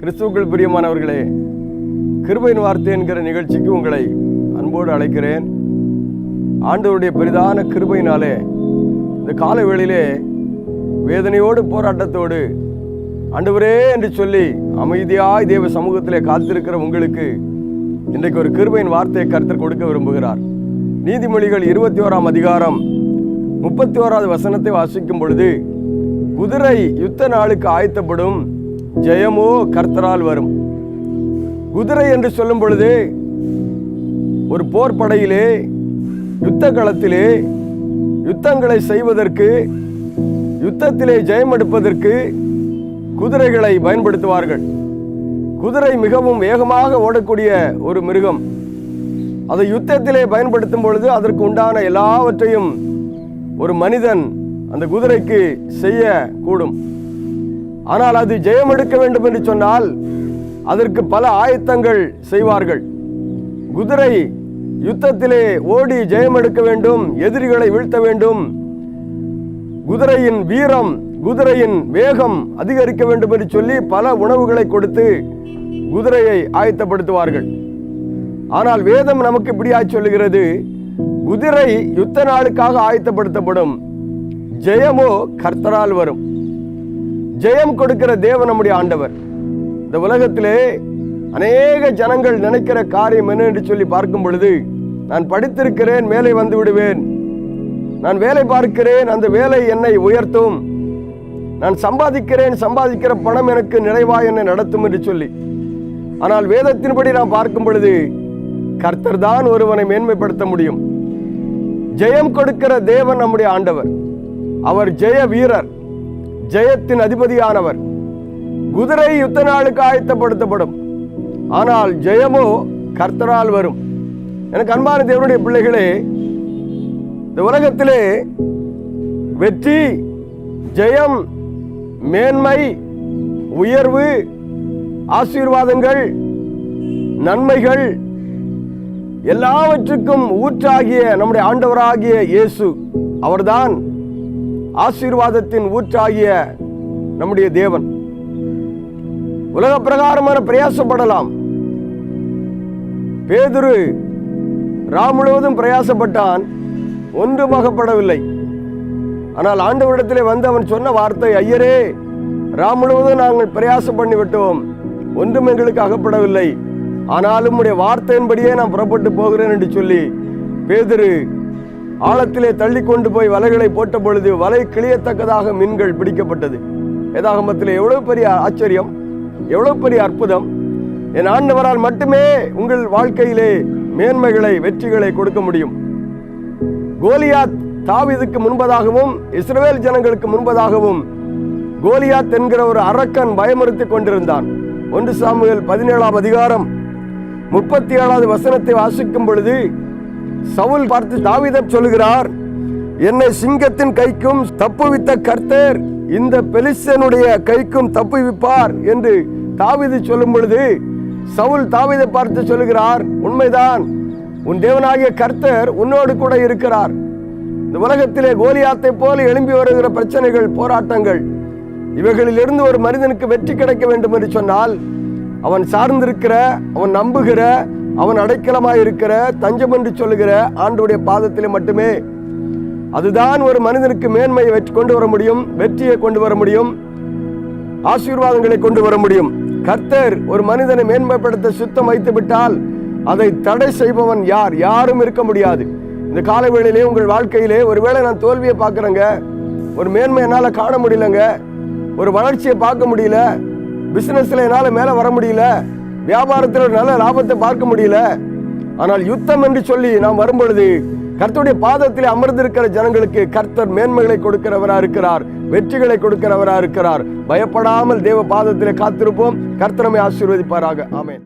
கிறிஸ்துவுக்குள் பிரியமானவர்களே கிருபையின் வார்த்தை என்கிற நிகழ்ச்சிக்கு உங்களை அன்போடு அழைக்கிறேன். ஆண்டவருடைய பெரிதான கிருபையினாலே இந்த கால வேளையிலே வேதனையோடு போராட்டத்தோடு ஆண்டவரே என்று சொல்லி அமைதியாய் தேவ சமூகத்திலே காத்திருக்கிற உங்களுக்கு இன்றைக்கு ஒரு கிருபையின் வார்த்தையை கருத்தர் கொடுக்க விரும்புகிறார். நீதிமொழிகள் இருபத்தி ஓராம் அதிகாரம் முப்பத்தி ஓராவது வசனத்தை வாசிக்கும் பொழுது குதிரை யுத்த நாளுக்கு ஆயத்தப்படும் ஜெயமோ கர்த்தரால் வரும். குதிரை என்று சொல்லும் பொழுது ஒரு போர் படையிலே யுத்த களத்திலே யுத்தங்களை செய்வதற்கு யுத்தத்திலே ஜெயம் எடுப்பதற்கு குதிரைகளை பயன்படுத்துவார்கள். குதிரை மிகவும் வேகமாக ஓடக்கூடிய ஒரு மிருகம். அதை யுத்தத்திலே பயன்படுத்தும் பொழுது அதற்கு உண்டான எல்லாவற்றையும் ஒரு மனிதன் அந்த குதிரைக்கு செய்ய கூடும் ஆனால் அது ஜெயம் எடுக்க வேண்டும் என்று சொன்னால் அதற்கு பல ஆயத்தங்கள் செய்வார்கள். குதிரை யுத்தத்திலே ஓடி ஜெயம் எடுக்க வேண்டும் எதிரிகளை வீழ்த்த வேண்டும். குதிரையின் வீரம் குதிரையின் வேகம் அதிகரிக்க வேண்டும் என்று சொல்லி பல உணவுகளை கொடுத்து குதிரையை ஆயத்தப்படுத்துவார்கள். ஆனால் வேதம் நமக்கு இப்படியாய் சொல்லுகிறது குதிரை யுத்த நாளுக்காக ஆயத்தப்படுத்தப்படும். ஜெயமோ கர்த்தரால் வரும். ஜெயம் கொடுக்கிற தேவன் நம்முடைய ஆண்டவர். இந்த உலகத்திலே அநேக ஜனங்கள் நினைக்கிற காரியம் என்ன என்று சொல்லி பார்க்கும் பொழுது நான் படித்திருக்கிறேன் மேலே வந்து விடுவேன். நான் வேலை பார்க்கிறேன் அந்த வேலை என்னை உயர்த்தும். நான் சம்பாதிக்கிறேன் சம்பாதிக்கிற பணம் எனக்கு நிறைவா என்னை நடத்தும் என்று சொல்லி. ஆனால் வேதத்தின்படி நாம் பார்க்கும் பொழுது கர்த்தர் தான் ஒருவனை மேன்மைப்படுத்த முடியும். ஜெயம் கொடுக்கிற தேவன் நம்முடைய ஆண்டவர். அவர் ஜெய வீரர். ஜெயத்தின் அதிபதியானவர். குதிரை யுத்த நாளுக்கு ஆயத்தப்படுத்தப்படும். ஆனால் ஜெயமோ கர்த்தரால் வரும். எனக்கு அன்பான தேவனுடைய பிள்ளைகளே இந்த உலகத்திலே வெற்றி ஜெயம் மேன்மை உயர்வு ஆசீர்வாதங்கள் நன்மைகள் எல்லாவற்றுக்கும் ஊற்றாகிய நம்முடைய ஆண்டவராகிய இயேசு அவர்தான். ஆசீர்வாதத்தின் ஊற்றாகிய நம்முடைய தேவன். உலக பிரகாரமான பிரயாசப்படலாம். பேதுரு ராம் முழுவதும் பிரயாசப்பட்டான். ஒன்றும் அகப்படவில்லை ஆனால் ஆண்டவரிடத்திலே வந்து அவன் சொன்ன வார்த்தை ஐயரே ராம் முழுவதும் நாங்கள் பிரயாசம் பண்ணி விட்டோம் ஒன்றும் எங்களுக்கு அகப்படவில்லை. ஆனாலும் உடைய வார்த்தையின்படியே நான் புறப்பட்டு போகிறேன் என்று சொல்லி பேதுரு ஆழத்திலே தள்ளி கொண்டு போய் வலைகளை போட்ட பொழுது வலை கிளியத்தக்கதாக மீன்கள் பிடிக்கப்பட்டது. வேதாகமத்திலே எவ்வளவு பெரிய ஆச்சரியம் எவ்வளவு பெரிய அற்புதம். என் ஆண்டவரால் மட்டுமே உங்கள் வாழ்க்கையிலே மேன்மைகளை வெற்றிகளை கொடுக்க முடியும். கோலியாத் தாவிதுக்கு முன்பதாகவும் இஸ்ரேல் ஜனங்களுக்கு முன்பதாகவும் கோலியாத் என்கிற ஒரு அரக்கன் பயமுறுத்தி கொண்டிருந்தான். ஒன்று சாமுவேல் பதினேழாம் அதிகாரம் முப்பத்தி ஏழாவது வசனத்தை வாசிக்கும் பொழுது சவுல் பார்த்து தாவிதம் சொல்லுகிறார் என்னை சிங்கத்தின் கைக்கும் தப்புவித்த கர்த்தர் இந்த பெலிசனுடைய கைக்கும் தப்புவிப்பார் என்று தாவிது சொல்லும் பொழுது சவுல் தாவிதை பார்த்து சொல்லுகிறார் உண்மைதான் உன் தேவனாகிய கர்த்தர் உன்னோடு கூட இருக்கிறார். இந்த உலகத்திலே கோலியாத்தை போல எழும்பி வருகிற பிரச்சனைகள் போராட்டங்கள் இவைகளிலிருந்து ஒரு மனிதனுக்கு வெற்றி கிடைக்க வேண்டும் என்று சொன்னால் அவன் சார்ந்திருக்கிற அவன் நம்புகிற அவன் அடைக்கலமாக இருக்கிற தஞ்சம் என்று சொல்லுகிற ஆண்டுடைய பாதத்தில் மட்டுமே அதுதான் ஒரு மனிதனுக்கு மேன்மையை வெற்றி கொண்டு வர முடியும் வெற்றியை கொண்டு வர முடியும் ஆசீர்வாதங்களை கொண்டு வர முடியும். கர்த்தர் ஒரு மனிதனை மேன்மைப்படுத்த சுத்தம் வைத்து விட்டால் அதை தடை செய்பவன் யார்? யாரும் இருக்க முடியாது. இந்த காலவேளையிலே உங்கள் வாழ்க்கையிலே ஒருவேளை நான் தோல்வியை பார்க்குறேங்க ஒரு மேன்மை என்னால் காண முடியலங்க ஒரு வளர்ச்சியை பார்க்க முடியல பிஸ்னஸில் என்னால் மேலே வர முடியல வியாபாரத்தில் நல்ல லாபத்தை பார்க்க முடியல. ஆனால் யுத்தம் என்று சொல்லி நாம் வரும்பொழுது கர்த்தருடைய பாதத்தில் அமர்ந்திருக்கிற ஜனங்களுக்கு கர்த்தர் மேன்மைகளை கொடுக்கிறவராக இருக்கிறார் வெற்றிகளை கொடுக்கிறவராக இருக்கிறார். பயப்படாமல் தேவ பாதத்தில் காத்திருப்போம். கர்த்தரமை ஆசீர்வதிப்பாராக. ஆமேன்.